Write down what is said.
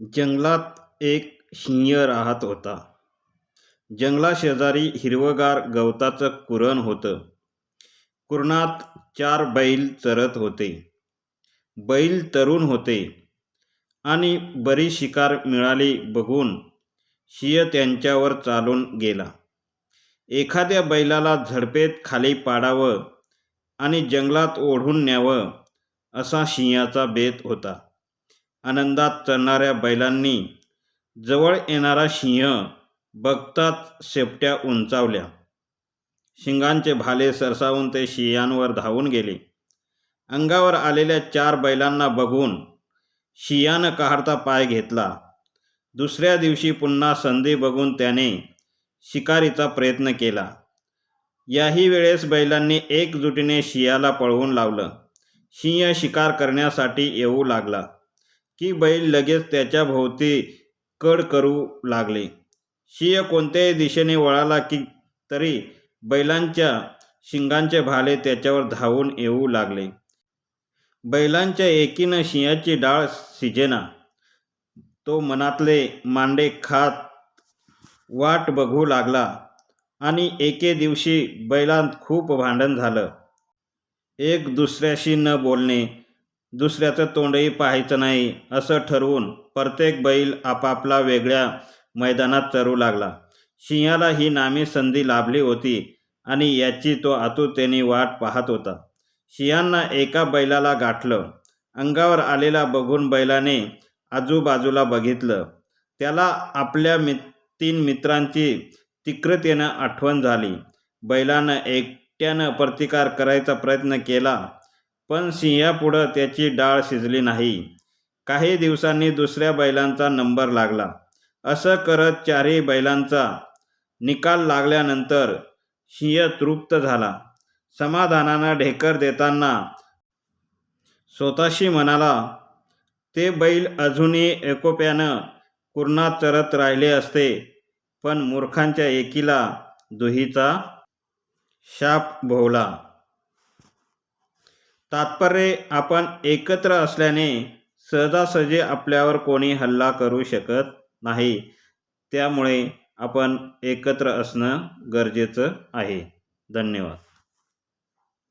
जंगलात एक सिंह राहत होता. जंगलाशेजारी हिरवगार गवताचं कुरण होतं. कुरणात चार बैल चरत होते. बैल तरुण होते आणि बरी शिकार मिळाली बघून सिंह त्यांच्यावर चालून गेला. एखाद्या बैलाला झडपेत खाली पाडावं आणि जंगलात ओढून न्यावं असा सिंहाचा बेत होता. आनंदात चरणाऱ्या बैलांनी जवळ येणारा सिंह बघताच शेपट्या उंचावल्या. शिंगांचे भाले सरसावून ते शियांवर धावून गेले. अंगावर आलेल्या चार बैलांना बघून शियानं काढता पाय घेतला. दुसऱ्या दिवशी पुन्हा संधी बघून त्याने शिकारीचा प्रयत्न केला. याही वेळेस बैलांनी एकजुटीने शियाला पळवून लावलं. सिंह शिकार करण्यासाठी येऊ लागला की बैल लगेच त्याच्या भोवती कड करू लागले. शिय कोणत्याही दिशेने वळाला की तरी बैलांच्या शिंगांचे भाले त्याच्यावर धावून येऊ लागले. बैलांच्या एकीनं शिंयाची डाळ शिजेना. तो मनातले मांडे खात वाट बघू लागला आणि एके दिवशी बैलांत खूप भांडण झालं. एक दुसऱ्याशी न बोलणे, दुसऱ्याचं तोंडही पाहायचं नाही असं ठरवून प्रत्येक बैल आपापला वेगळ्या मैदानात चरू लागला. सिंहाला ही नामी संधी लाभली होती आणि याची तो आतुरतेने वाट पाहत होता. सिंहांना एका बैलाला गाठलं. अंगावर आलेला बघून बैलाने आजूबाजूला बघितलं. त्याला आपल्या तीन मित्रांची तिक्रतेनं आठवण झाली. बैलानं एकट्यानं प्रतिकार करायचा प्रयत्न केला पण सिंहापुढं त्याची डाळ शिजली नाही. काही दिवसांनी दुसऱ्या बैलांचा नंबर लागला. असं करत चारही बैलांचा निकाल लागल्यानंतर सिंह तृप्त झाला. समाधानानं ढेकर देताना स्वतःशी म्हणाला, ते बैल अजूनही एकोप्यानं कुरणात चरत राहिले असते पण मूर्खांच्या एकीला दुहीचा शाप भोवला. तात्पर्य आपण एकत्र असल्याने सहजासहजी आपल्यावर कोणी हल्ला करू शकत नाही. त्यामुळे आपण एकत्र असणं गरजेचं आहे. धन्यवाद.